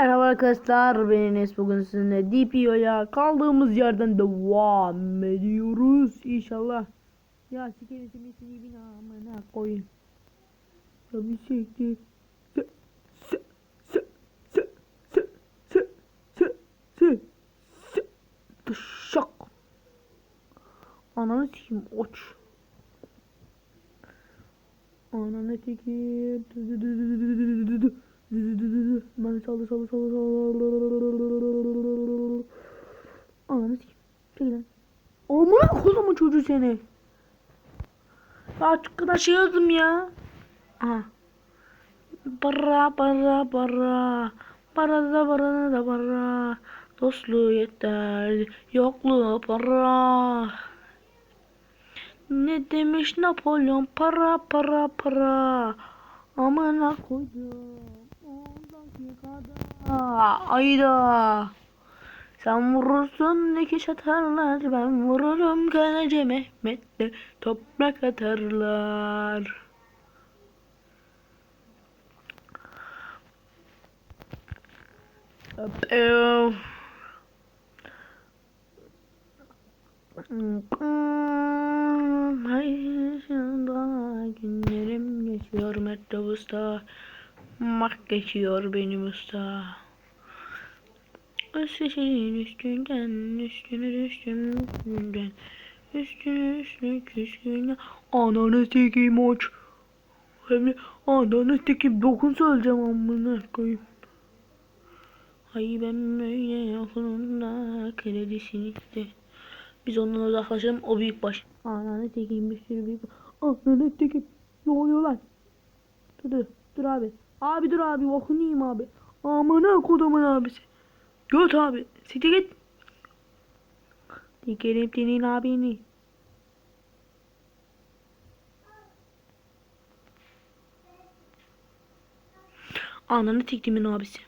Merhaba arkadaşlar ben Enes bugün sizinle DPO'ya kaldığımız yerden devam ediyoruz inşallah. Ya sikeriz misini bin amına koyun. Ya bir siktir. Şak. Ananı sikeyim oç. Ananı sikeyim. Ben sallı sallı sallı sallı. Ananı sikeyim. Çekil lan. Amına kodumun çocuğu seni. Açık kadar şey yazdım ya. Aha. Bara bara bara. Para da para da para. Dostluğu yeter. Yokluğu para. Ne demiş Napolyon? Para para para. Amına koydum. Kadar. Ayda. Sen vurursun dikiş atarlar. Ben vururum kalece Mehmet'le toprak atarlar. Öpüyorum. Hayırında günlerim geçiyor metrobüste Mak geçiyor benim usta Üstüne üstünden üstüne düştüm üstünden Üstüne üstüne küsküne Ananı sikeyim aç Hem de ananı sikeyim dokunsa öleceğim amına koyayım Ay ben böyle yakınında kredisini iste biz ondan uzaklaşalım. O büyük baş. Ananı tekeyim bir sürü büyük Ananı tekeyim. Ne oluyor lan? Dur dur. Dur abi. Abi dur abi. Okunayım abi. Amına kodumun abisi. Göt abi. Site git. Dikerim senin abini. Ananı tektimin abisi.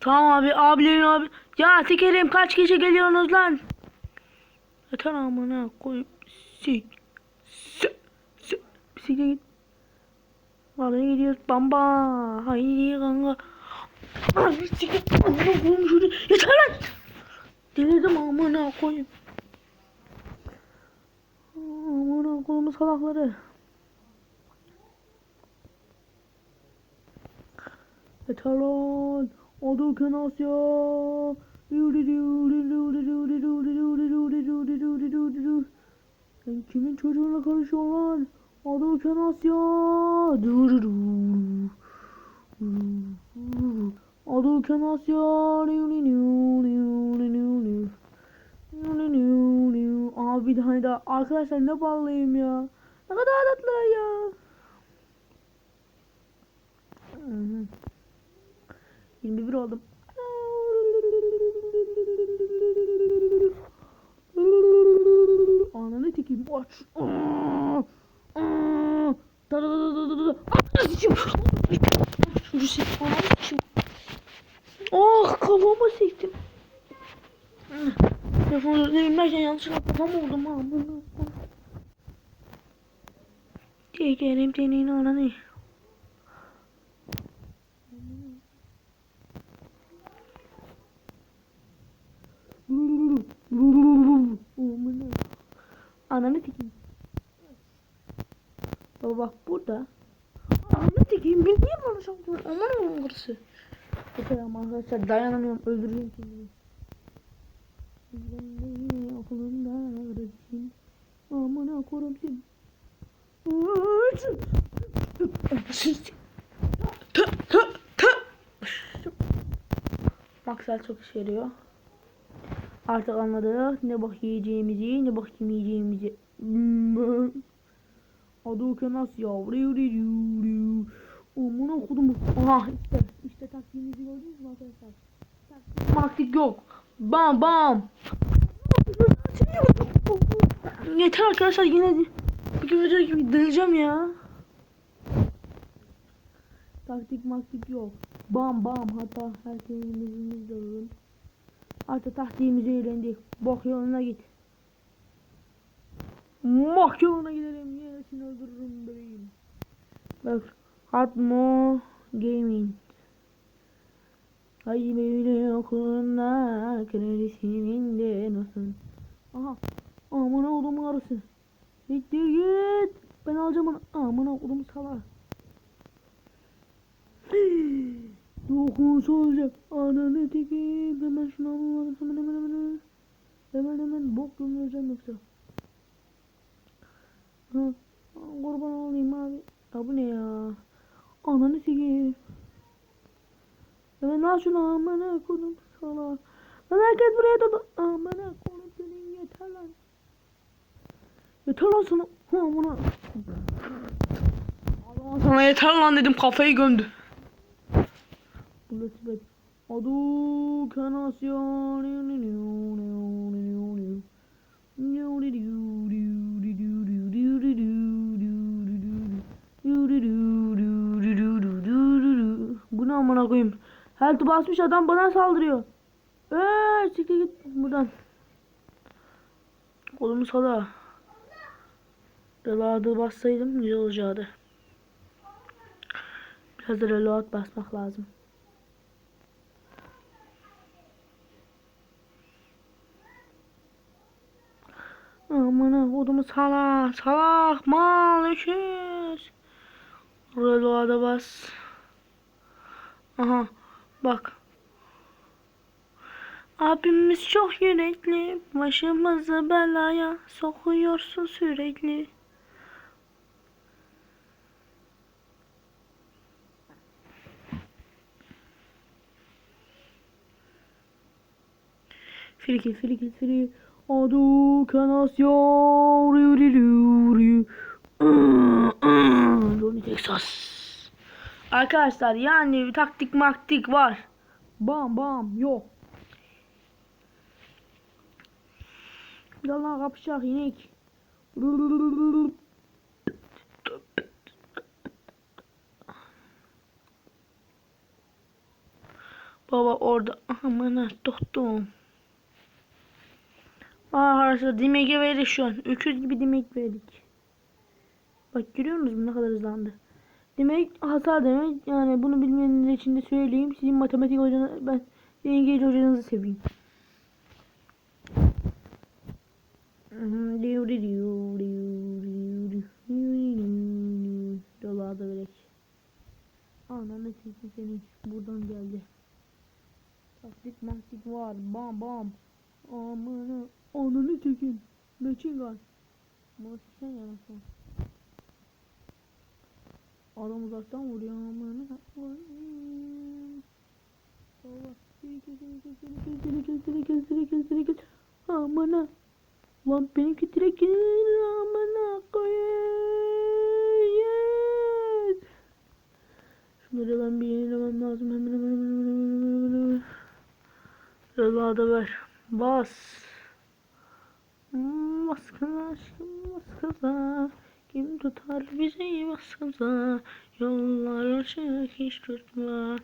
Tamam abi abilerin abi. Ya sikerim kaç kişi geliyorsunuz lan? Yeter amına koy. Sik. Sik. Sik. Git. Vallahi gidiyoruz bamba. Haydi kanka. Ay siktir. Amına koyayım şunu. Yeter lan. Delirdim amına koyayım. Amına koyayım salakları. Yeter lan. Adı Asya. Sen kimin çocuğuna karışıyorsun lan? Adı Asya. Adı Asya. Abi bir tane daha. Arkadaşlar ne ballıyım ya. Ne kadar tatlılar ya. Hı hı. 21 oldum. Ananı tekeyim aç. sikeyim. Çocuğu sikeyim. Ananı sikeyim. Ah kafama siktim. Telefonu demirlerken yanlışlıkla kafam oldum ha. Bunu diye ananı. Ananı sikeyim. Baba bak burada Ananı tikeyim. Ben niye bana şampiyon? Aman aman burası. Yeter ama arkadaşlar dayanamıyorum. Öldüreceğim kendimi. Ben okulunda öğreteyim. Aman korum seni. Maksal çok işe yarıyor. Artık anladık ne bak yiyeceğimizi ne bak yemeyeceğimizi. Adı Kenas ya. Aman okudum. Aha işte işte taktiğimizi gördünüz mü arkadaşlar? Taktik yok. Bam bam. Yeter arkadaşlar yine bir gibi deleceğim ya. Taktik maktik yok. Bam bam hatta herkesin de alalım. Artık taktiğimizi öğrendik. Bok yoluna git. Yoluna gidelim. Yenisini öldürürüm bebeğim. Bak. Atmo Gaming. Ay böyle okulunda kredisinin de nasıl? Aha. Aman oğlum arısı. Siktir git. Ben alacağım onu. Aman oğlum salak. Dokuz olacak. Ananı tekeyim. Hemen şunu alalım. Hemen hemen hemen. Hemen hemen bok gömüleceğim yoksa. Ha. Kurban olayım abi. Ya bu ne ya? Ananı tekeyim. Hemen al şunu amına koydum salak. Lan herkes buraya dolu. Amına koydum senin yeter lan. Yeter lan sana. Ha amına. Allah sana yeter lan dedim kafayı gömdü. Burası ben. Adu kanasyon. Amına koyayım? Health basmış adam bana saldırıyor. Eee siktir git buradan. Kolumu sala. Reload'ı bassaydım güzel olacaktı. Biraz da reload basmak lazım. Amına kodumu salak salak mal öküz. Reload'a bas. Aha bak. Abimiz çok yürekli. Başımızı belaya sokuyorsun sürekli. Friki friki friki. Adu kanasyon. Riu riu riu. Texas. Arkadaşlar yani bir taktik maktik var. Bam bam yok. Yalan kapışak inek. Baba orada aman dostum. Arkadaşlar dimege verdik şu an. Öküz gibi dimek verdik. Bak görüyor musunuz ne kadar hızlandı. Demek hasar demek yani bunu bilmeyenler için de söyleyeyim. Sizin matematik hocanız ben İngilizce hocanızı seveyim. Dolarda gerek. Ananı sesi senin buradan geldi. Taktik maktik var. Bam bam. Amanı. Ananı tekin. Meçin gun. Motion yanasın. Adam uzaktan vuruyor amına koyayım. Allah seni kesini kesini kesini kesini kesini kesini kesini amına. Lan benimki direkt gelir amına koyayım. Şunları ben bir yenilemem lazım hemen hemen hemen hemen hemen hemen hemen. Biraz da ver. Bas. Bas kız aşkım bas kız aşkım. Kim tutar bizi kıza. Yollar açık hiç tutma.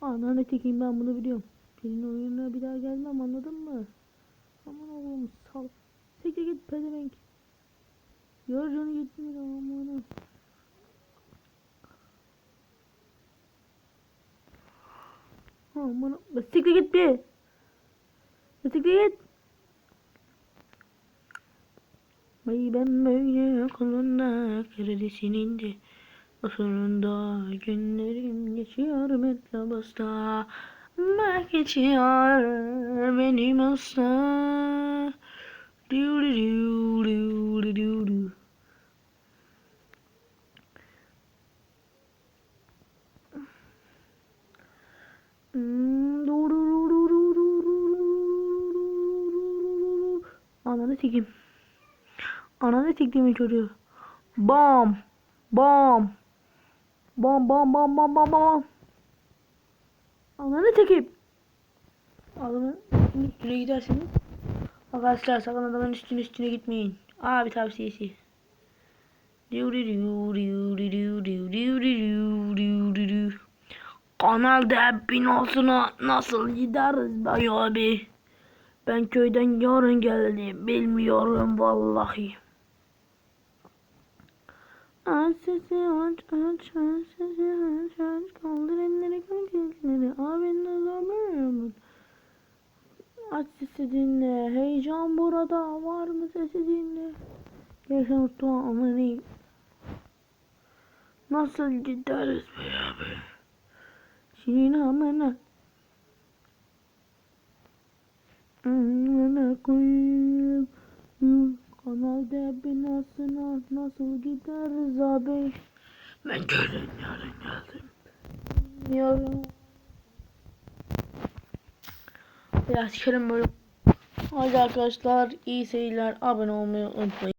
Ananı tekeyim ben bunu biliyorum. Senin oyununa bir daha gelmem anladın mı? Aman oğlum sal. Siktir git pezevenk. Yar canı gitmiyor aman. Aman siktir git bir. Siktir git. Vay ben böyle aklımda Karadesinin de O sonunda günlerim geçiyor metrobasta Ama geçiyor benim asla Diu diu diu diu Ananı sikim. Ananı siktiğimin çocuğu. Bam. Bam. Bam bam bam bam bam bam. Ananı çekip. Adamın üstüne gidersiniz. Arkadaşlar sakın adamın üstüne üstüne gitmeyin. Abi tavsiyesi. Kanalda bin olsun nasıl gideriz be abi? Ben köyden yarın geldim bilmiyorum vallahi. Aç sesi aç aç aç sesi aç aç. Kaldır elleri kaldır elleri. Abinin azabı Aç sesi dinle. Heyecan burada. Var mı sesi dinle? Yaşam tuğamını Nasıl gideriz be abi? Şirin Amına koyayım? Kanal D binasına nasıl gideriz abi? Ben geldim yarın geldim. Yarın. Biraz sikerim böyle. Hadi arkadaşlar iyi seyirler. Abone olmayı unutmayın.